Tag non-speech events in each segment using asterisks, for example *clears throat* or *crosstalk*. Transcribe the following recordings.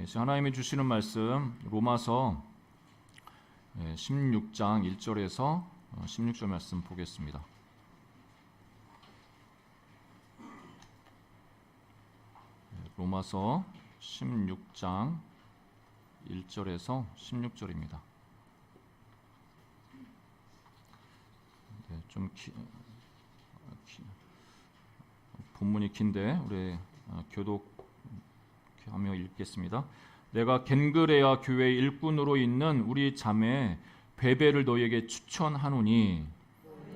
예, 하나님이 주시는 말씀 로마서 16장 1절에서 16절 말씀 보겠습니다. 예, 로마서 16장 1절에서 16절입니다. 네, 좀 기, 기, 본문이 긴데 우리 교독 하며 읽겠습니다. 내가 겐그레아 교회 일꾼으로 있는 우리 자매 베베를 너에게 추천하노니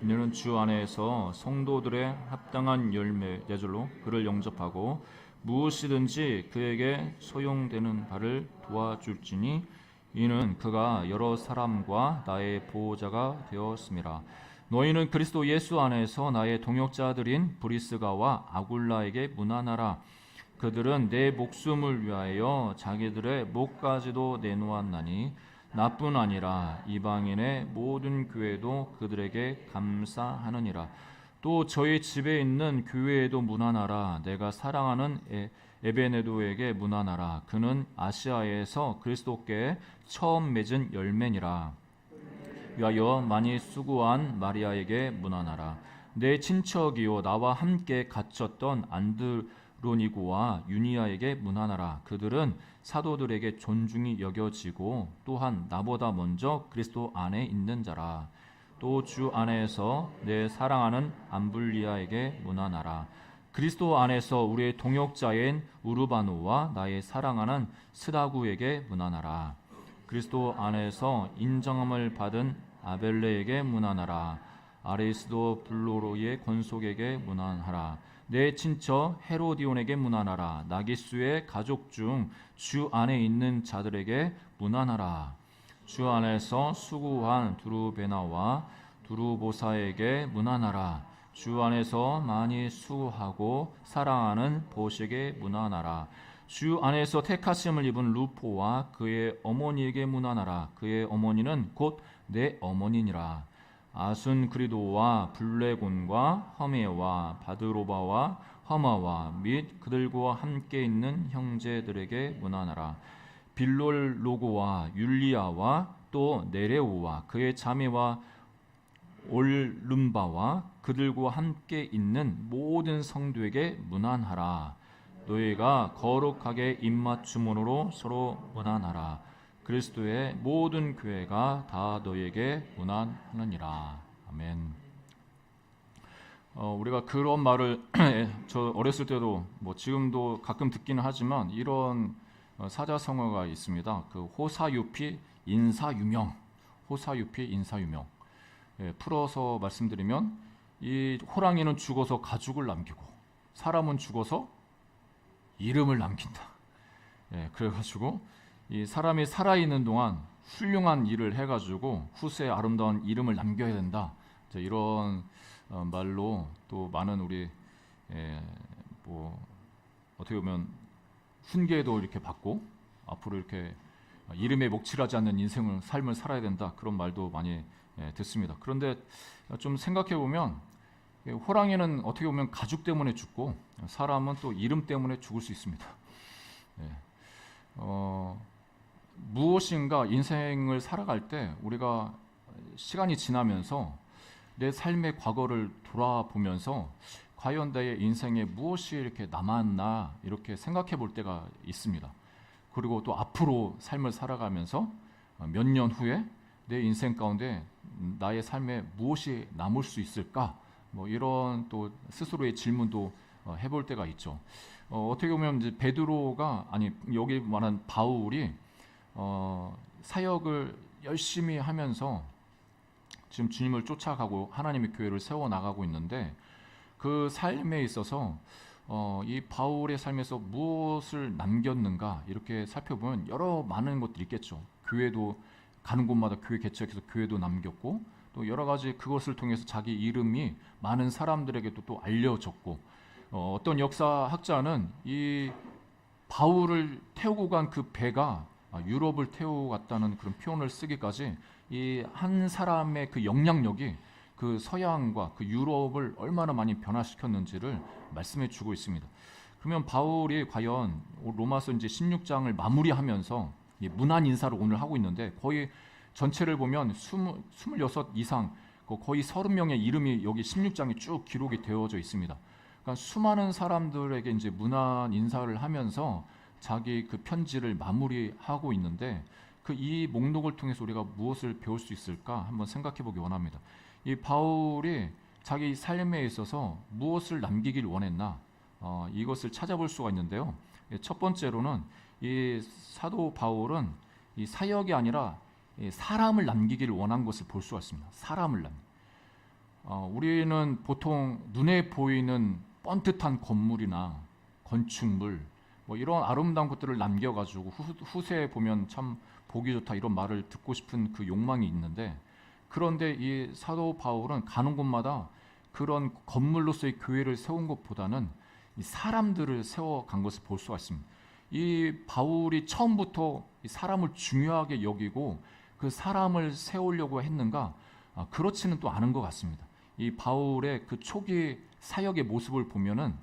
이는 주 안에서 성도들의 합당한 열매 예절로 그를 영접하고 무엇이든지 그에게 소용되는 바를 도와줄지니 이는 그가 여러 사람과 나의 보호자가 되었음이라 너희는 그리스도 예수 안에서 나의 동역자들인 브리스가와 아굴라에게 문안하라 그들은 내 목숨을 위하여 자기들의 목까지도 내놓았나니 나뿐 아니라 이방인의 모든 교회도 그들에게 감사하느니라. 또 저희 집에 있는 교회에도 문안하라. 내가 사랑하는 에, 에베네도에게 문안하라. 그는 아시아에서 그리스도께 처음 맺은 열매니라. 위하여 많이 수고한 마리아에게 문안하라. 내 친척이요 나와 함께 갇혔던 안드 로니고와 유니아에게 문안하라. 그들은 사도들에게 존중이 여겨지고 또한 나보다 먼저 그리스도 안에 있는 자라. 또 주 안에서 내 사랑하는 암블리아에게 문안하라. 그리스도 안에서 우리의 동역자인 우르바노와 나의 사랑하는 스다구에게 문안하라. 그리스도 안에서 인정함을 받은 아벨레에게 문안하라. 아레스도 블로로의 권속에게 문안하라. 내 친척 헤로디온에게 문안하라. 나기수의 가족 중 주 안에 있는 자들에게 문안하라. 주 안에서 수고한 두루베나와 두루보사에게 문안하라. 주 안에서 많이 수고하고 사랑하는 보식에 문안하라. 주 안에서 택하심을 입은 루포와 그의 어머니에게 문안하라. 그의 어머니는 곧 내 어머니니라. 아순 그리도와 블레곤과 허메와 바드로바와 허마와 및 그들과 함께 있는 형제들에게 문안하라. 빌롤로고와 율리아와 또 네레오와 그의 자매와 올름바와 그들과 함께 있는 모든 성도에게 문안하라. 너희가 거룩하게 입맞춤으로 서로 문안하라. 그리스도의 모든 교회가 다 너에게 문안하느니라. 아멘. 어, 우리가 그런 말을 *clears throat* 저 어렸을 때도 뭐 지금도 가끔 듣기는 하지만 이런 어, 사자성어가 있습니다. 그 호사유피 인사유명, 호사유피 인사유명. 예, 풀어서 말씀드리면 이 호랑이는 죽어서 가죽을 남기고 사람은 죽어서 이름을 남긴다. 예, 그래가지고 이 사람이 살아 있는 동안 훌륭한 일을 해가지고 후세에 아름다운 이름을 남겨야 된다. 이런 어, 말로 또 많은 우리 예, 뭐 어떻게 보면 훈계도 이렇게 받고 앞으로 이렇게 이름에 목칠하지 않는 인생을 삶을 살아야 된다 그런 말도 많이 예, 듣습니다. 그런데 좀 생각해 보면 호랑이는 어떻게 보면 가죽 때문에 죽고 사람은 또 이름 때문에 죽을 수 있습니다. 예. 어, 무엇인가 인생을 살아갈 때 우리가 시간이 지나면서 내 삶의 과거를 돌아보면서 과연 내 인생에 무엇이 이렇게 남았나 이렇게 생각해 볼 때가 있습니다. 그리고 또 앞으로 삶을 살아가면서 몇 년 후에 내 인생 가운데 나의 삶에 무엇이 남을 수 있을까? 뭐 이런 또 스스로의 질문도 어, 해볼 때가 있죠. 어, 어떻게 보면 이제 베드로가 아니 여기 말한 바울이 어, 사역을 열심히 하면서 지금 주님을 쫓아가고 하나님의 교회를 세워 나가고 있는데 그 삶에 있어서 어, 이 바울의 삶에서 무엇을 남겼는가 이렇게 살펴보면 여러 많은 것들이 있겠죠. 교회도 가는 곳마다 교회 개척해서 교회도 남겼고 또 여러 가지 그것을 통해서 자기 이름이 많은 사람들에게도 또 알려졌고 어, 어떤 역사학자는 이 바울을 태우고 간 그 배가 아, 유럽을 태우고 갔다는 그런 표현을 쓰기까지 이 한 사람의 그 영향력이 그 서양과 그 유럽을 얼마나 많이 변화시켰는지를 말씀해 주고 있습니다. 그러면 바울이 과연 로마서 이제 16장을 마무리하면서 이 문안 인사를 오늘 하고 있는데 거의 전체를 보면 20, 26 이상 그 거의 30명의 이름이 여기 16장에 쭉 기록이 되어져 있습니다. 그러니까 수많은 사람들에게 이제 문안 인사를 하면서 자기 그 편지를 마무리하고 있는데 그 이 목록을 통해서 우리가 무엇을 배울 수 있을까 한번 생각해 보기 원합니다. 이 바울이 자기 삶에 있어서 무엇을 남기길 원했나 어, 이것을 찾아볼 수가 있는데요. 예, 첫 번째로는 이 사도 바울은 이 사역이 아니라 이 사람을 남기기를 원한 것을 볼 수가 있습니다. 사람을 남. 어, 우리는 보통 눈에 보이는 뻔듯한 건물이나 건축물 뭐 이런 아름다운 것들을 남겨가지고 후, 후세에 보면 참 보기 좋다 이런 말을 듣고 싶은 그 욕망이 있는데 그런데 이 사도 바울은 가는 곳마다 그런 건물로서의 교회를 세운 것보다는 이 사람들을 세워간 것을 볼 수가 있습니다. 이 바울이 처음부터 이 사람을 중요하게 여기고 그 사람을 세우려고 했는가? 아, 그렇지는 또 않은 것 같습니다. 이 바울의 그 초기 사역의 모습을 보면은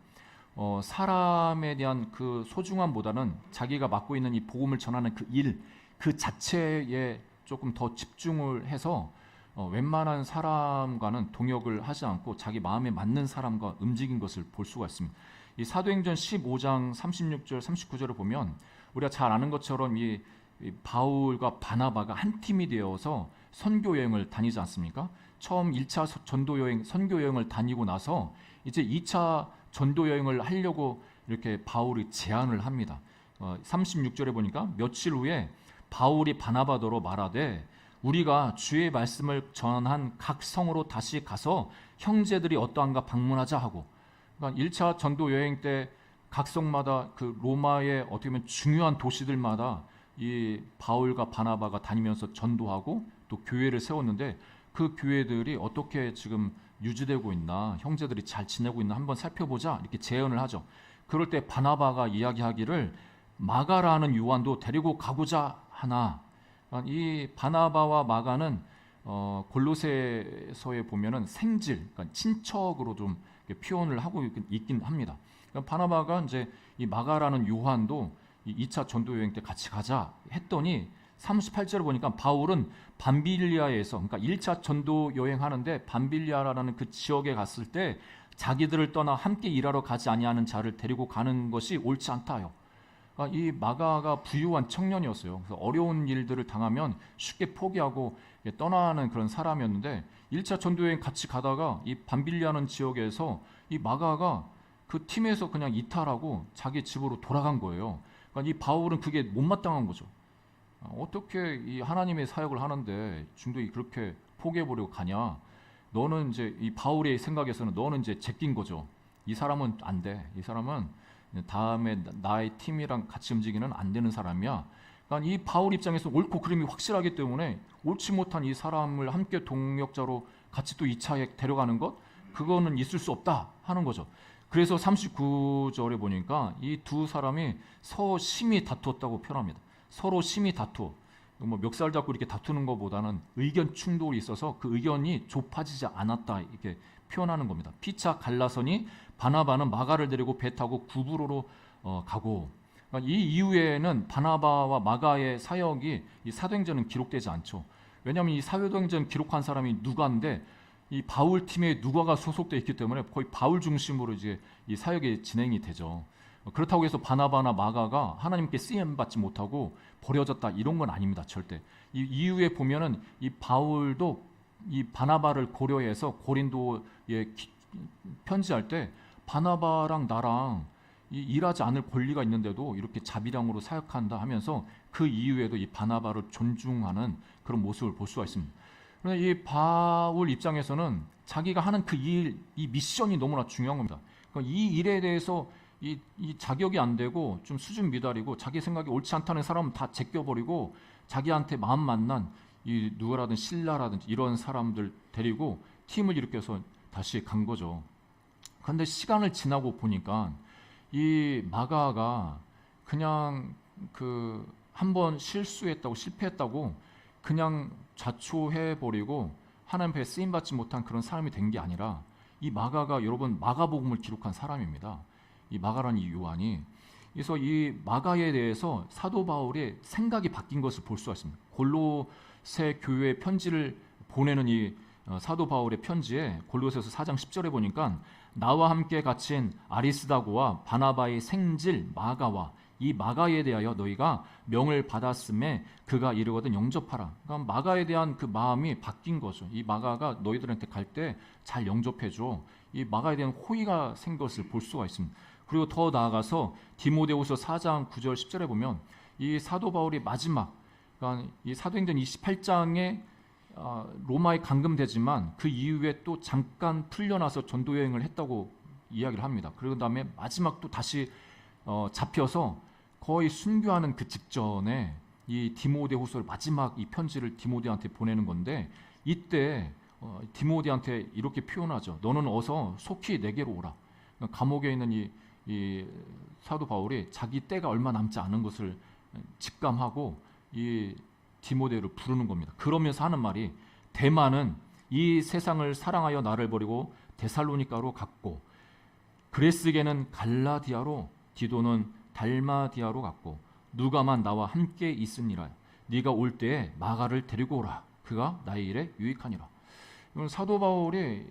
어, 사람에 대한 그 소중함보다는 자기가 맡고 있는 이 복음을 전하는 그 일, 그 자체에 조금 더 집중을 해서 어, 웬만한 사람과는 동역을 하지 않고 자기 마음에 맞는 사람과 움직인 것을 볼 수가 있습니다. 이 사도행전 15장 36절 39절을 보면 우리가 잘 아는 것처럼 이, 이 바울과 바나바가 한 팀이 되어서 선교 여행을 다니지 않습니까? 처음 1차 전도 여행 선교 여행을 다니고 나서 이제 2차 전도 여행을 하려고 이렇게 바울이 제안을 합니다. 어, 36절에 보니까 며칠 후에 바울이 바나바더로 말하되 우리가 주의 말씀을 전한 각 성으로 다시 가서 형제들이 어떠한가 방문하자 하고 그러니까 1차 전도 여행 때 각 성마다 그 로마의 어떻게 보면 중요한 도시들마다 이 바울과 바나바가 다니면서 전도하고 또 교회를 세웠는데 그 교회들이 어떻게 지금 유지되고 있나 형제들이 잘 지내고 있나 한번 살펴보자 이렇게 제언을 하죠. 그럴 때 바나바가 이야기하기를 마가라는 요한도 데리고 가고자 하나 그러니까 이 바나바와 마가는 어, 골로새서에 보면은 생질, 그러니까 친척으로 좀 표현을 하고 있긴 합니다. 그러니까 바나바가 이제 이 마가라는 요한도 이 2차 전도 여행 때 같이 가자 했더니 38절을 보니까 바울은 밤빌리아에서 그러니까 1차 전도 여행하는데 밤빌리아라는 그 지역에 갔을 때 자기들을 떠나 함께 일하러 가지 아니하는 자를 데리고 가는 것이 옳지 않다요. 그러니까 이 마가가 부유한 청년이었어요. 그래서 어려운 일들을 당하면 쉽게 포기하고 떠나는 그런 사람이었는데 1차 전도 여행 같이 가다가 이 밤빌리아는 지역에서 이 마가가 그 팀에서 그냥 이탈하고 자기 집으로 돌아간 거예요. 그러니까 이 바울은 그게 못마땅한 거죠. 어떻게 이 하나님의 사역을 하는데 중도에 그렇게 포기해버리고 가냐? 너는 이제 이 바울의 생각에서는 너는 이제 제낀 거죠. 이 사람은 안 돼. 이 사람은 다음에 나의 팀이랑 같이 움직이는 안 되는 사람이야. 그러니까 이 바울 입장에서 옳고 그름이 확실하기 때문에 옳지 못한 이 사람을 함께 동역자로 같이 또 2차에 데려가는 것 그거는 있을 수 없다 하는 거죠. 그래서 39절에 보니까 이 두 사람이 서로 심히 다투었다고 표현합니다. 서로 심히 다투. 뭐 멱살 잡고 이렇게 다투는 것보다는 의견 충돌이 있어서 그 의견이 좁아지지 않았다 이렇게 표현하는 겁니다. 피차 갈라서니 바나바는 마가를 데리고 배 타고 구브로로 어, 가고 그러니까 이 이후에는 바나바와 마가의 사역이 이 사도행전은 기록되지 않죠. 왜냐하면 이 사도행전 기록한 사람이 누가인데 이 바울 팀에 누가가 소속돼 있기 때문에 거의 바울 중심으로 이제 이 사역이 진행이 되죠. 그렇다고 해서 바나바나 마가가 하나님께 쓰임 받지 못하고 버려졌다 이런 건 아닙니다 절대. 이 이후에 보면은 이 바울도 이 바나바를 고려해서 고린도에 편지할 때 바나바랑 나랑 이 일하지 않을 권리가 있는데도 이렇게 자비량으로 사역한다 하면서 그 이후에도 이 바나바를 존중하는 그런 모습을 볼 수가 있습니다. 그런데 이 바울 입장에서는 자기가 하는 그 일, 이 미션이 너무나 중요한 겁니다. 그러니까 이 일에 대해서 이, 이 자격이 안 되고 좀 수준 미달이고 자기 생각이 옳지 않다는 사람은 다 제껴버리고 자기한테 마음 만난 이 누구라든 신라라든지 이런 사람들 데리고 팀을 일으켜서 다시 간 거죠. 그런데 시간을 지나고 보니까 이 마가가 그냥 그 한 번 실수했다고 실패했다고 그냥 자초해 버리고 하나님 앞에 쓰임 받지 못한 그런 사람이 된 게 아니라 이 마가가 여러분 마가복음을 기록한 사람입니다. 이 마가라는 이 요한이 그래서 이 마가에 대해서 사도 바울의 생각이 바뀐 것을 볼 수가 있습니다. 골로새 교회 편지를 보내는 이 어, 사도 바울의 편지에 골로새서 4장 10절에 보니까 나와 함께 갇힌 아리스다고와 바나바의 생질 마가와 이 마가에 대하여 너희가 명을 받았음에 그가 이르거든 영접하라. 그러니까 마가에 대한 그 마음이 바뀐 거죠. 이 마가가 너희들한테 갈 때 잘 영접해 줘. 이 마가에 대한 호의가 생긴 것을 볼 수가 있습니다. 그리고 더 나아가서 디모데후서 4장 9절 10절에 보면 이 사도 바울이 마지막 그러니까 이 사도행전 28장에 아, 로마에 감금되지만 그 이후에 또 잠깐 풀려나서 전도 여행을 했다고 이야기를 합니다. 그리고 다음에 마지막 또 다시 어, 잡혀서 거의 순교하는 그 직전에 이 디모데 후서를 마지막 이 편지를 디모데한테 보내는 건데 이때 어, 디모데한테 이렇게 표현하죠. 너는 어서 속히 내게로 오라. 감옥에 있는 이, 이 사도 바울이 자기 때가 얼마 남지 않은 것을 직감하고 이 디모데를 부르는 겁니다. 그러면서 하는 말이 대만은 이 세상을 사랑하여 나를 버리고 데살로니가로 갔고 그레스게는 갈라디아로 디도는 달마디아로 갔고 누가만 나와 함께 있으니라. 네가 올 때에 마가를 데리고 오라. 그가 나의 일에 유익하니라. 사도 바울이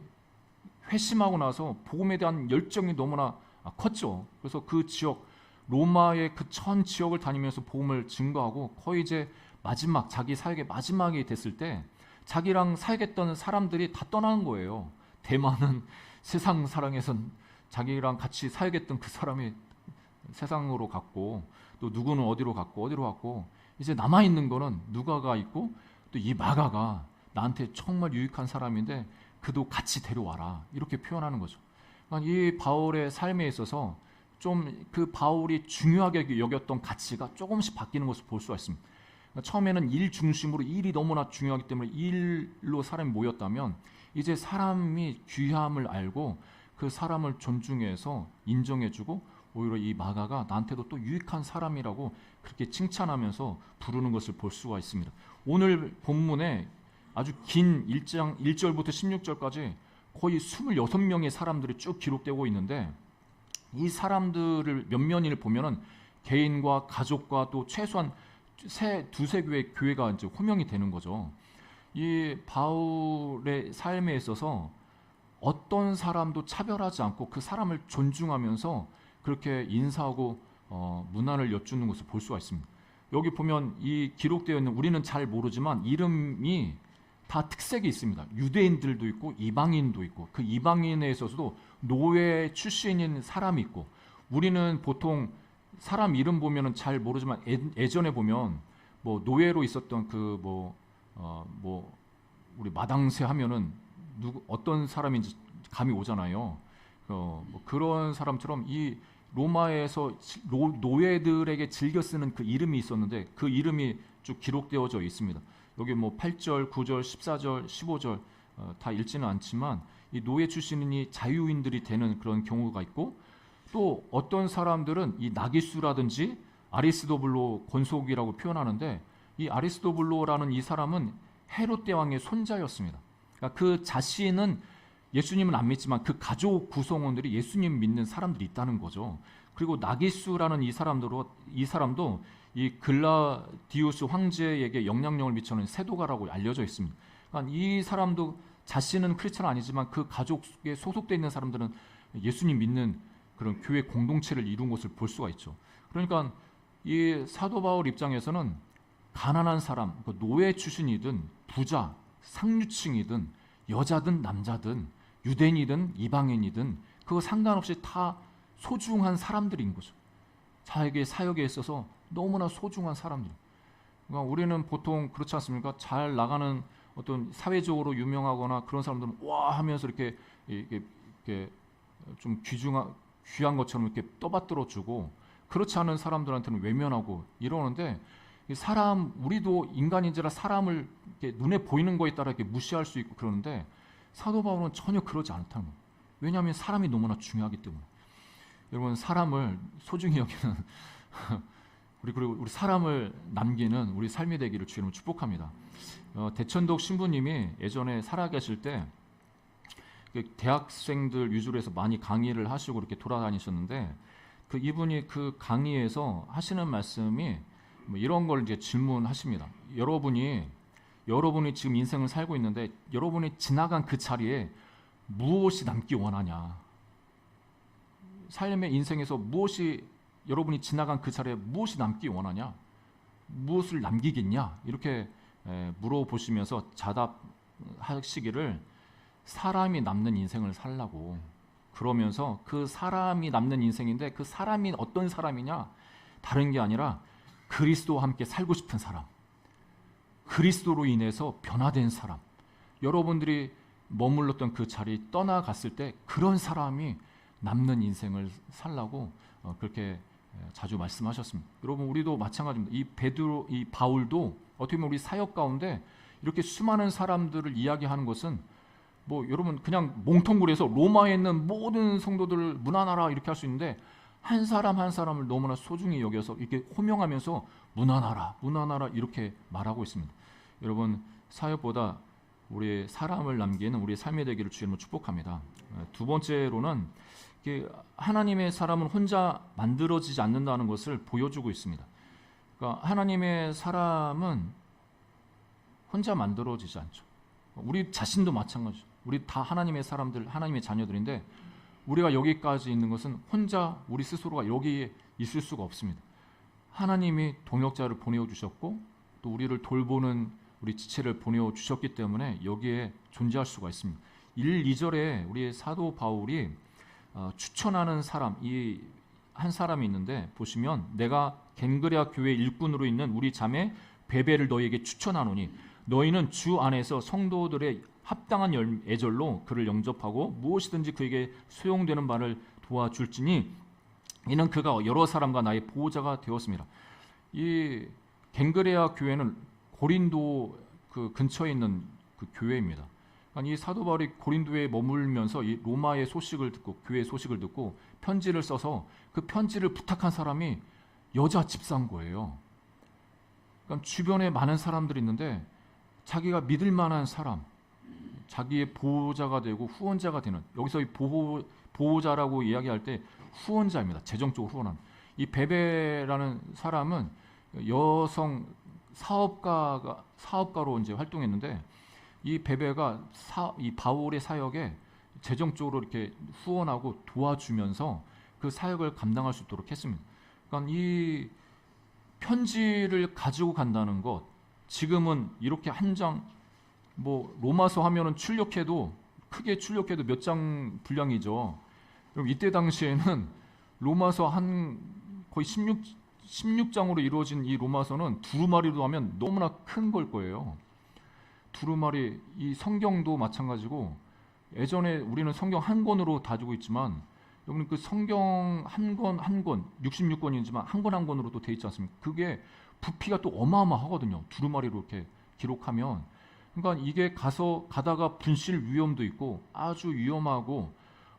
회심하고 나서 복음에 대한 열정이 너무나 컸죠 그래서 그 지역 로마의 그 천 지역을 다니면서 복음을 증거하고 거의 이제 마지막 자기 사역의 마지막이 됐을 때 자기랑 사역했던 사람들이 다 떠나는 거예요. 대만은 *laughs* 세상 사랑에선 자기랑 같이 사역했던 그 사람이 세상으로 갔고 또 누구는 어디로 갔고 어디로 갔고 이제 남아 있는 거는 누가가 있고 또 이 마가가 나한테 정말 유익한 사람인데 그도 같이 데려와라 이렇게 표현하는 거죠. 이 바울의 삶에 있어서 좀 그 바울이 중요하게 여겼던 가치가 조금씩 바뀌는 것을 볼 수가 있습니다. 처음에는 일 중심으로 일이 너무나 중요하기 때문에 일로 사람이 모였다면 이제 사람이 귀함을 알고 그 사람을 존중해서 인정해주고 오히려 이 마가가 나한테도 또 유익한 사람이라고 그렇게 칭찬하면서 부르는 것을 볼 수가 있습니다. 오늘 본문에 아주 긴 1장 1절부터 16절까지 거의 26명의 사람들이 쭉 기록되고 있는데 이 사람들을 몇 면을 보면은 개인과 가족과 또 최소한 세 두세 교회 교회가 이제 호명이 되는 거죠. 이 바울의 삶에 있어서 어떤 사람도 차별하지 않고 그 사람을 존중하면서 그렇게 인사하고 어, 문안을 여쭈는 것을 볼 수가 있습니다. 여기 보면 이 기록되어 있는 우리는 잘 모르지만 이름이 다 특색이 있습니다. 유대인들도 있고 이방인도 있고 그 이방인에 있어서도 노예 출신인 사람이 있고 우리는 보통 사람 이름 보면은 잘 모르지만 예, 전에 보면 뭐 노예로 있었던 그뭐 어, 뭐 우리 마당새 하면은 누구 어떤 사람인지 감이 오잖아요. 어, 뭐 그런 사람처럼 이 로마에서 노, 노예들에게 즐겨 쓰는 그 이름이 있었는데 그 이름이 쭉 기록되어져 있습니다. 여기 뭐 8절, 9절, 14절, 15절 어, 다 읽지는 않지만 이 노예 출신이 자유인들이 되는 그런 경우가 있고 또 어떤 사람들은 이 나기수라든지 아리스도블로 권속이라고 표현하는데 이 아리스도블로라는 이 사람은 헤롯 대왕의 손자였습니다. 그러니까 그 자신은 예수님은 안 믿지만 그 가족 구성원들이 예수님 믿는 사람들이 있다는 거죠. 그리고 나기수라는 이 사람도 이 사람도 이 글라디우스 황제에게 영향력을 미치는 세도가라고 알려져 있습니다. 그러니까 이 사람도 자신은 크리스천 아니지만 그 가족에 소속돼 있는 사람들은 예수님 믿는 그런 교회 공동체를 이룬 것을 볼 수가 있죠. 그러니까 이 사도 바울 입장에서는 가난한 사람, 그 노예 출신이든 부자, 상류층이든 여자든 남자든 유대인이든 이방인이든 그거 상관없이 다 소중한 사람들인 거죠. 자에게 사역에 있어서 너무나 소중한 사람들. 그러니까 우리는 보통 그렇지 않습니까? 잘 나가는 어떤 사회적으로 유명하거나 그런 사람들은 와 하면서 이렇게 이렇게, 이렇게 좀 귀중한 귀한 것처럼 이렇게 떠받들어 주고 그렇지 않은 사람들한테는 외면하고 이러는데 사람 우리도 인간인지라 사람을 눈에 보이는 거에 따라 이렇게 무시할 수 있고 그러는데 사도 바울은 전혀 그러지 않다는 거예요. 왜냐하면 사람이 너무나 중요하기 때문에. 여러분 사람을 소중히 여기는 *laughs* 우리 그리고 우리 사람을 남기는 우리 삶이 되기를 주님을 축복합니다. 어, 대천독 신부님이 예전에 살아계실 때그 대학생들 위주로 해서 많이 강의를 하시고 이렇게 돌아다니셨는데 그 이분이 그 강의에서 하시는 말씀이 뭐 이런 걸 이제 질문하십니다. 여러분이 여러분이 지금 인생을 살고 있는데 여러분이 지나간 그 자리에 무엇이 남기 원하냐? 삶의 인생에서 무엇이 여러분이 지나간 그 자리에 무엇이 남기 원하냐? 무엇을 남기겠냐? 이렇게 에, 물어보시면서 자답하시기를 사람이 남는 인생을 살라고 그러면서 그 사람이 남는 인생인데 그 사람이 어떤 사람이냐? 다른 게 아니라 그리스도와 함께 살고 싶은 사람. 그리스도로 인해서 변화된 사람. 여러분들이 머물렀던 그 자리 떠나갔을 때 그런 사람이 남는 인생을 살라고 어, 그렇게 자주 말씀하셨습니다. 여러분 우리도 마찬가지입니다. 이 베드로, 이 바울도 어떻게 보면 우리 사역 가운데 이렇게 수많은 사람들을 이야기하는 것은 뭐 여러분 그냥 몽통구리에서 로마에 있는 모든 성도들을 문안하라 이렇게 할 수 있는데 한 사람 한 사람을 너무나 소중히 여겨서 이렇게 호명하면서 문안하라 문안하라 이렇게 말하고 있습니다. 여러분 사역보다 우리 사람을 남기는 우리의 삶이 되기를 주님으로 축복합니다. 두 번째로는 하나님의 사람은 혼자 만들어지지 않는다는 것을 보여주고 있습니다. 그러니까 하나님의 사람은 혼자 만들어지지 않죠. 우리 자신도 마찬가지. 우리 다 하나님의 사람들, 하나님의 자녀들인데 우리가 여기까지 있는 것은 혼자 우리 스스로가 여기에 있을 수가 없습니다. 하나님이 동역자를 보내어 주셨고 또 우리를 돌보는 우리 지체를 보내어 주셨기 때문에 여기에 존재할 수가 있습니다. 1, 2절에 우리 사도 바울이 어, 추천하는 사람 이 한 사람이 있는데 보시면 내가 겐그레아 교회 일꾼으로 있는 우리 자매 베베를 너에게 추천하노니 너희는 주 안에서 성도들의 합당한 애절로 그를 영접하고 무엇이든지 그에게 소용되는 바를 도와줄지니 이는 그가 여러 사람과 나의 보호자가 되었습니다. 이 겐그레아 교회는 고린도 그 근처에 있는 그 교회입니다. 이 사도 바울이 고린도에 머물면서 이 로마의 소식을 듣고 교회의 소식을 듣고 편지를 써서 그 편지를 부탁한 사람이 여자 집사인 예요 그러니까 주변에 많은 사람들이 있는데 자기가 믿을 만한 사람, 자기의 보호자가 되고 후원자가 되는 여기서 이 보호 보호자라고 이야기할 때 후원자입니다. 재정적으로 후원하는 이 베베라는 사람은 여성 사업가가 사업가로 이제 활동했는데 이 베베가 사, 이 바울의 사역에 재정적으로 이렇게 후원하고 도와주면서 그 사역을 감당할 수 있도록 했습니다. 그러니까 이 편지를 가지고 간다는 것 지금은 이렇게 한 장 뭐 로마서 하면은 출력해도 크게 출력해도 몇 장 분량이죠. 그럼 이때 당시에는 로마서 한 거의 16 16장으로 이루어진 이 로마서는 두루마리로 하면 너무나 큰 걸 거예요. 두루마리 이 성경도 마찬가지고 예전에 우리는 성경 한 권으로 다지고 있지만 여러분 그 성경 한 권 한 권 66권이지만 한 권 한 권으로 또 돼 있지 않습니까? 그게 부피가 또 어마어마하거든요. 두루마리로 이렇게 기록하면 그러니까 이게 가서 가다가 분실 위험도 있고 아주 위험하고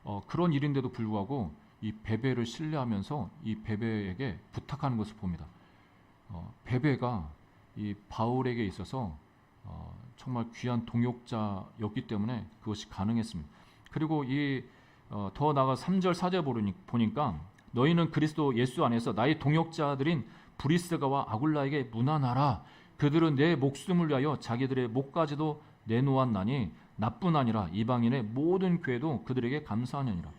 어, 그런 일인데도 불구하고 이 베베를 신뢰하면서 이 베베에게 부탁하는 것을 봅니다. 어, 베베가 이 바울에게 있어서 어, 정말 귀한 동역자였기 때문에 그것이 가능했습니다. 그리고 이더 어, 나가 3절 4절 보니까 너희는 그리스도 예수 안에서 나의 동역자들인 브리스가와 아굴라에게 문안하라. 그들은 내 목숨을 위하여 자기들의 목까지도 내놓았나니 나뿐 아니라 이방인의 모든 교회도 그들에게 감사하느니라.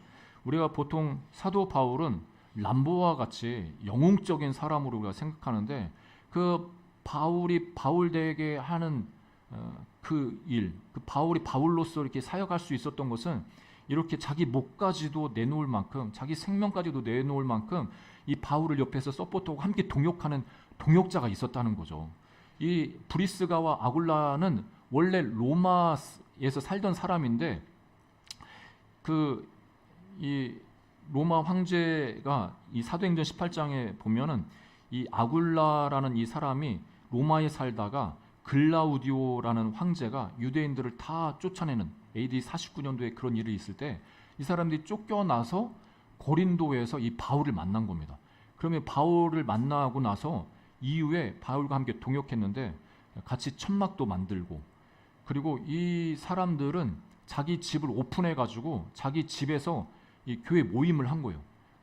우리가 보통 사도 바울은 람보와 같이 영웅적인 사람으로 우리가 생각하는데 그 바울이 바울되게 하는 어, 그 일, 그 바울이 바울로서 이렇게 사역할 수 있었던 것은 이렇게 자기 목까지도 내놓을 만큼, 자기 생명까지도 내놓을 만큼 이 바울을 옆에서 서포트하고 함께 동역하는 동역자가 있었다는 거죠. 이 브리스가와 아굴라는 원래 로마에서 살던 사람인데 그 이 로마 황제가 이 사도행전 18장에 보면은 이 아굴라라는 이 사람이 로마에 살다가 글라우디오라는 황제가 유대인들을 다 쫓아내는 AD 49년도에 그런 일이 있을 때 이 사람들이 쫓겨나서 고린도에서 이 바울을 만난 겁니다. 그러면 바울을 만나고 나서 이후에 바울과 함께 동역했는데 같이 천막도 만들고 그리고 이 사람들은 자기 집을 오픈해 가지고 자기 집에서 이 교회 모임을 한 거예요.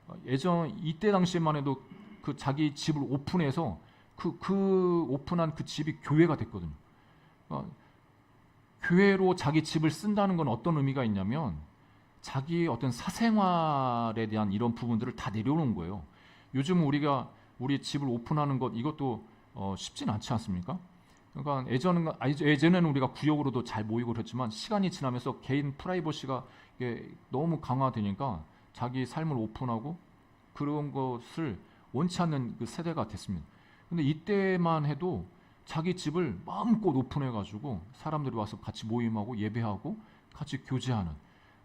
어, 예전 이때 당시에만 해도 그 자기 집을 오픈해서 그, 그 오픈한 그 집이 교회가 됐거든요. 어, 교회로 자기 집을 쓴다는 건 어떤 의미가 있냐면 자기 어떤 사생활에 대한 이런 부분들을 다 내려놓은 거예요. 요즘 우리가 우리 집을 오픈하는 것 이것도 어, 쉽진 않지 않습니까? 그러니까 예전은 아, 예전에는 우리가 구역으로도 잘 모이고 그랬지만 시간이 지나면서 개인 프라이버시가 너무 강화되니까 자기 삶을 오픈하고 그런 것을 원치 않는 그 세대가 됐습니다. 근데 이때만 해도 자기 집을 마음껏 오픈해가지고 사람들이 와서 같이 모임하고 예배하고 같이 교제하는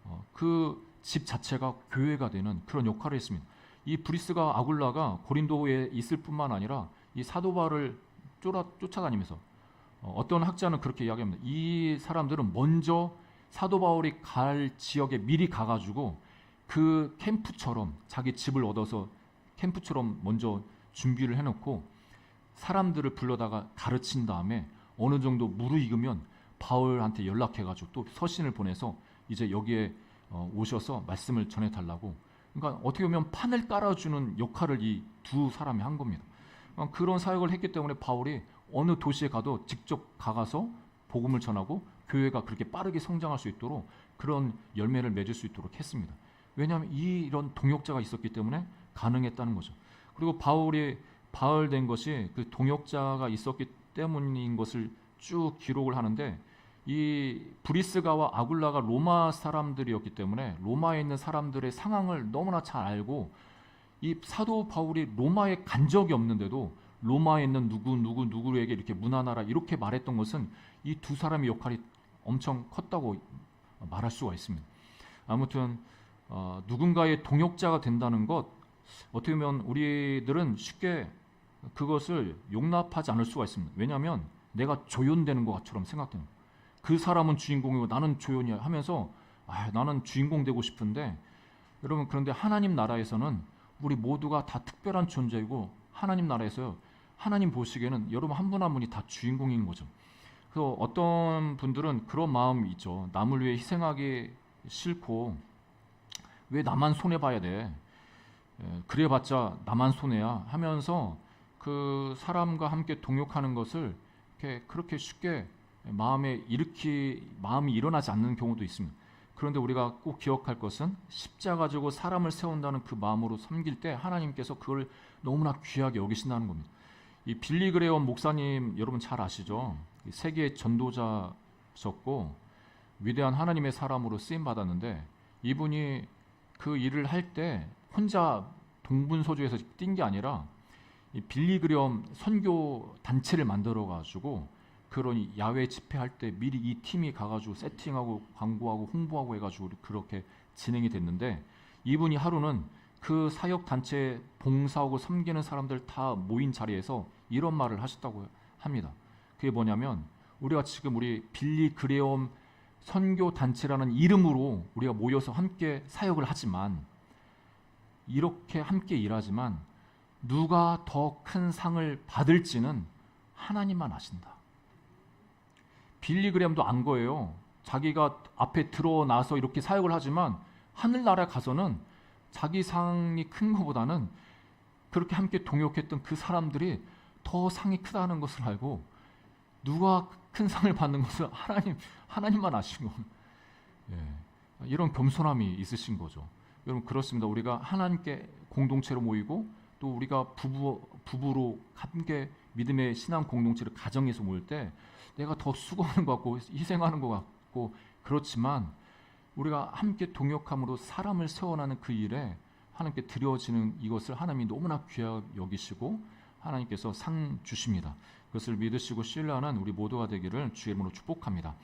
어, 그집 자체가 교회가 되는 그런 역할을 했습니다. 이 브리스가 아굴라가 고린도에 있을 뿐만 아니라 이 사도 바울을 쫓아, 쫓아다니면서 어, 어떤 학자는 그렇게 이야기합니다. 이 사람들은 먼저 사도 바울이 갈 지역에 미리 가가지고 그 캠프처럼 자기 집을 얻어서 캠프처럼 먼저 준비를 해놓고 사람들을 불러다가 가르친 다음에 어느 정도 무르익으면 바울한테 연락해가지고 또 서신을 보내서 이제 여기에 어, 오셔서 말씀을 전해달라고 그러니까 어떻게 보면 판을 깔아주는 역할을 이 두 사람이 한 겁니다. 어, 그런 사역을 했기 때문에 바울이 어느 도시에 가도 직접 가가서 복음을 전하고 교회가 그렇게 빠르게 성장할 수 있도록 그런 열매를 맺을 수 있도록 했습니다. 왜냐하면 이 이런 동역자가 있었기 때문에 가능했다는 거죠. 그리고 바울이 바울된 것이 그 동역자가 있었기 때문인 것을 쭉 기록을 하는데 이 브리스가와 아굴라가 로마 사람들이었기 때문에 로마에 있는 사람들의 상황을 너무나 잘 알고 이 사도 바울이 로마에 간 적이 없는데도 로마에 있는 누구 누구 누구에게 이렇게 문화나라 이렇게 말했던 것은 이 두 사람의 역할이 엄청 컸다고 말할 수가 있습니다. 아무튼 어, 누군가의 동역자가 된다는 것 어떻게 보면 우리들은 쉽게 그것을 용납하지 않을 수가 있습니다. 왜냐하면 내가 조연되는 것처럼 생각되는. 그 사람은 주인공이고 나는 조연이야 하면서 아, 나는 주인공 되고 싶은데 여러분 그런데 하나님 나라에서는 우리 모두가 다 특별한 존재이고 하나님 나라에서 하나님 보시기에는 여러분 한 분 한 분이 다 주인공인 거죠. 그래서 어떤 분들은 그런 마음이 있죠. 남을 위해 희생하기 싫고 왜 나만 손해 봐야 돼? 에, 그래봤자 나만 손해야 하면서 그 사람과 함께 동역하는 것을 이렇게 그렇게 쉽게 마음에 일으키 마음이 일어나지 않는 경우도 있습니다. 그런데 우리가 꼭 기억할 것은 십자가 지고 사람을 세운다는 그 마음으로 섬길 때 하나님께서 그걸 너무나 귀하게 여기신다는 겁니다. 이 빌리 그레엄 목사님 여러분 잘 아시죠? 이 세계 전도자셨고 위대한 하나님의 사람으로 쓰임 받았는데 이분이 그 일을 할 때 혼자 동분서주에서 뛴 게 아니라 이 빌리 그레엄 선교 단체를 만들어 가지고 그런 야외 집회할 때 미리 이 팀이 가가지고 세팅하고 광고하고 홍보하고 해가지고 그렇게 진행이 됐는데 이분이 하루는 그 사역 단체 봉사하고 섬기는 사람들 다 모인 자리에서 이런 말을 하셨다고 합니다. 그게 뭐냐면 우리가 지금 우리 빌리 그레엄 선교 단체라는 이름으로 우리가 모여서 함께 사역을 하지만 이렇게 함께 일하지만 누가 더 큰 상을 받을지는 하나님만 아신다. 빌리 그램도 안 거예요. 자기가 앞에 드러나서 이렇게 사역을 하지만 하늘나라에 가서는 자기 상이 큰 것보다는 그렇게 함께 동역했던 그 사람들이 더 상이 크다는 것을 알고 누가 큰 상을 받는 것을 하나님 하나님만 아시고 예, 이런 겸손함이 있으신 거죠. 여러분 그렇습니다. 우리가 하나님께 공동체로 모이고 또 우리가 부부 부부로 함께 믿음의 신앙 공동체를 가정에서 모일 때 내가 더 수고하는 것 같고 희생하는 것 같고 그렇지만 우리가 함께 동역함으로 사람을 세워나는 그 일에 하나님께 드려지는 이것을 하나님이 너무나 귀하게 여기시고 하나님께서 상 주십니다. 그것을 믿으시고 신뢰하는 우리 모두가 되기를 주의 이름으로 축복합니다.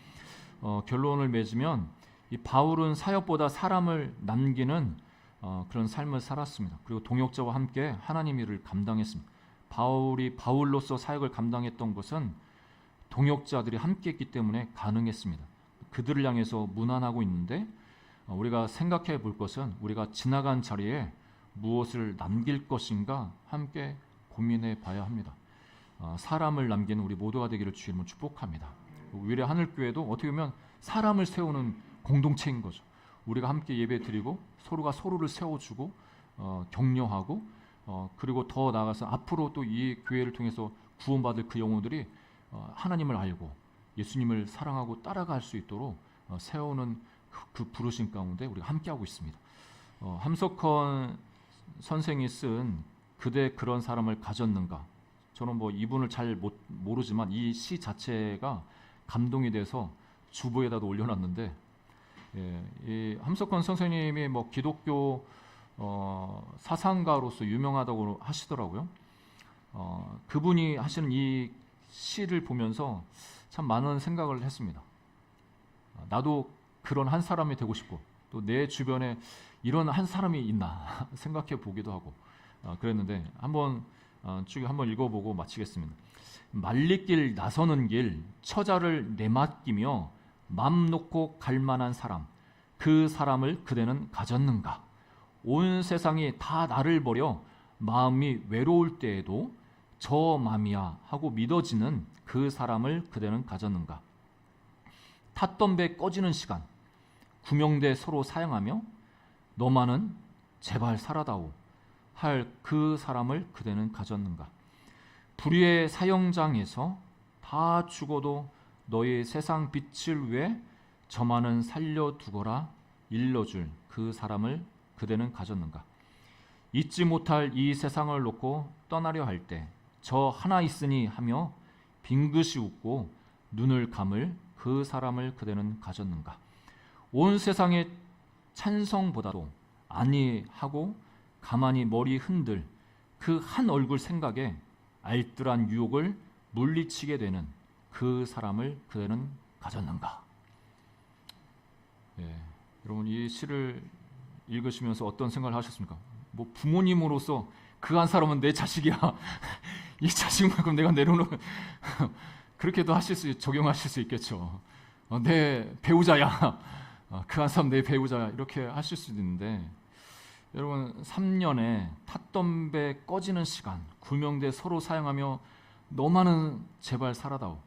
어, 결론을 맺으면 이 바울은 사역보다 사람을 남기는 어, 그런 삶을 살았습니다. 그리고 동역자와 함께 하나님 일을 감당했습니다. 바울이 바울로서 사역을 감당했던 것은 동역자들이 함께했기 때문에 가능했습니다. 그들을 향해서 무난하고 있는데 어, 우리가 생각해 볼 것은 우리가 지나간 자리에 무엇을 남길 것인가 함께 고민해 봐야 합니다. 어, 사람을 남기는 우리 모두가 되기를 주님을 축복합니다. 위례 하늘교회도 어떻게 보면 사람을 세우는 공동체인 거죠. 우리가 함께 예배 드리고 서로가 서로를 세워주고 어, 격려하고 어, 그리고 더 나아가서 앞으로 또 이 교회를 통해서 구원받을 그 영혼들이 어, 하나님을 알고 예수님을 사랑하고 따라갈 수 있도록 어, 세우는 그, 그 부르심 가운데 우리가 함께하고 있습니다. 어, 함석헌 선생이 쓴 그대 그런 사람을 가졌는가 저는 뭐 이분을 잘 못, 모르지만 이 시 자체가 감동이 돼서 주보에다도 올려놨는데 예, 이 함석헌 선생님이 뭐 기독교 어, 사상가로서 유명하다고 하시더라고요. 어, 그분이 하시는 이 시를 보면서 참 많은 생각을 했습니다. 아, 나도 그런 한 사람이 되고 싶고 또 내 주변에 이런 한 사람이 있나 *laughs* 생각해 보기도 하고 어, 그랬는데 한번 어, 쭉 한번 읽어보고 마치겠습니다. 말리길 나서는 길 처자를 내맡기며 맘 놓고 갈 만한 사람 그 사람을 그대는 가졌는가? 온 세상이 다 나를 버려 마음이 외로울 때에도 저 맘이야 하고 믿어지는 그 사람을 그대는 가졌는가? 탔던 배 꺼지는 시간 구명대 서로 사양하며 너만은 제발 살아다오 할 그 사람을 그대는 가졌는가? 불의의 사형장에서 다 죽어도 너의 세상 빛을 위해 저만은 살려두거라 일러줄 그 사람을 그대는 가졌는가? 잊지 못할 이 세상을 놓고 떠나려 할 때 저 하나 있으니 하며 빙긋이 웃고 눈을 감을 그 사람을 그대는 가졌는가? 온 세상의 찬성보다도 아니 하고 가만히 머리 흔들 그 한 얼굴 생각에 알뜰한 유혹을 물리치게 되는 그 사람을 그대는 가졌는가? 예, 여러분 이 시를 읽으시면서 어떤 생각을 하셨습니까? 뭐 부모님으로서 그 한 사람은 내 자식이야. *laughs* 이 자식만큼 내가 내려놓은 *laughs* 그렇게도 하실 수 적용하실 수 있겠죠. 어, 내 배우자야. 어, 그한 사람 내 배우자야. 이렇게 하실 수도 있는데 여러분 3년에 탔던 배 꺼지는 시간 구명대 서로 사용하며 너만은 제발 살아다오.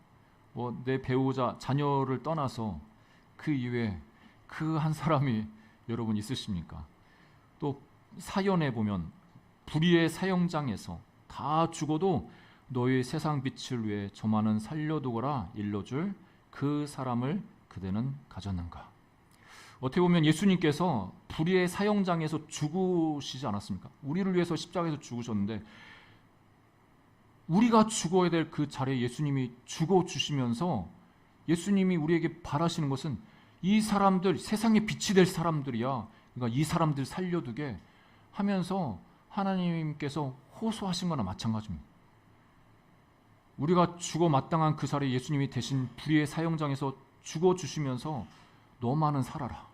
뭐 내 배우자 자녀를 떠나서 그 이외에 그 한 사람이 여러분 있으십니까? 또 사연에 보면 불의의 사형장에서 다 죽어도 너의 세상 빛을 위해 저만은 살려두거라 일러줄 그 사람을 그대는 가졌는가? 어떻게 보면 예수님께서 불의의 사형장에서 죽으시지 않았습니까? 우리를 위해서 십자가에서 죽으셨는데 우리가 죽어야 될 그 자리에 예수님이 죽어 주시면서 예수님이 우리에게 바라시는 것은 이 사람들 세상의 빛이 될 사람들이야. 그러니까 이 사람들 살려두게 하면서 하나님께서 호소하신 거나 마찬가지입니다. 우리가 죽어 마땅한 그 자리에 예수님이 대신 불의의 사형장에서 죽어 주시면서 너만은 살아라.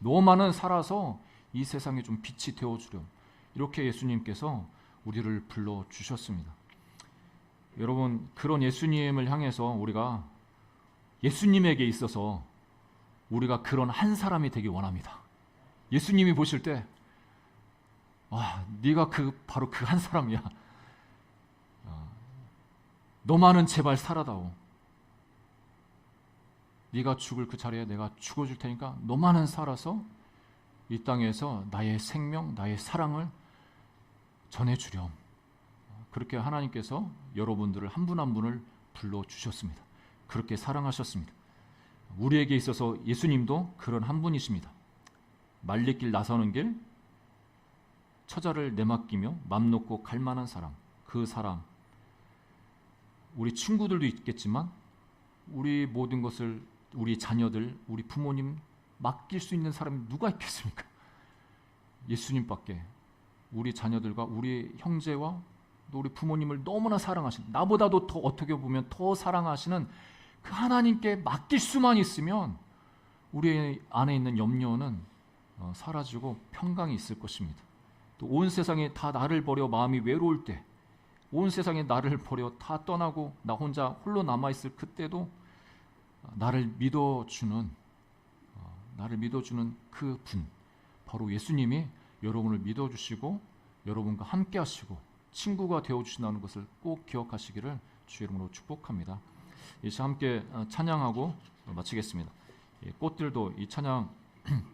너만은 살아서 이 세상에 좀 빛이 되어 주렴. 이렇게 예수님께서 우리를 불러 주셨습니다. 여러분 그런 예수님을 향해서 우리가 예수님에게 있어서 우리가 그런 한 사람이 되기 원합니다. 예수님이 보실 때 아, 네가 그 바로 그 한 사람이야. 어, 너만은 제발 살아다오. 네가 죽을 그 자리에 내가 죽어줄 테니까 너만은 살아서 이 땅에서 나의 생명, 나의 사랑을 전해주렴. 그렇게 하나님께서 여러분들을 한 분 한 분을 불러 주셨습니다. 그렇게 사랑하셨습니다. 우리에게 있어서 예수님도 그런 한 분이십니다. 말리길 나서는 길, 처자를 내맡기며 맘 놓고 갈 만한 사람, 그 사람. 우리 친구들도 있겠지만 우리 모든 것을 우리 자녀들, 우리 부모님 맡길 수 있는 사람이 누가 있겠습니까? 예수님밖에 우리 자녀들과 우리 형제와 또 우리 부모님을 너무나 사랑하시는 나보다도 더 어떻게 보면 더 사랑하시는 그 하나님께 맡길 수만 있으면 우리 안에 있는 염려는 어, 사라지고 평강이 있을 것입니다. 또 온 세상에 다 나를 버려 마음이 외로울 때, 온 세상에 나를 버려 다 떠나고 나 혼자 홀로 남아 있을 그때도 나를 믿어주는 어, 나를 믿어주는 그 분, 바로 예수님이 여러분을 믿어주시고 여러분과 함께하시고 친구가 되어주신다는 것을 꼭 기억하시기를 주의 이름으로 축복합니다. 이제 함께 어, 찬양하고 마치겠습니다. 예, 꽃들도 이 찬양 *clears throat*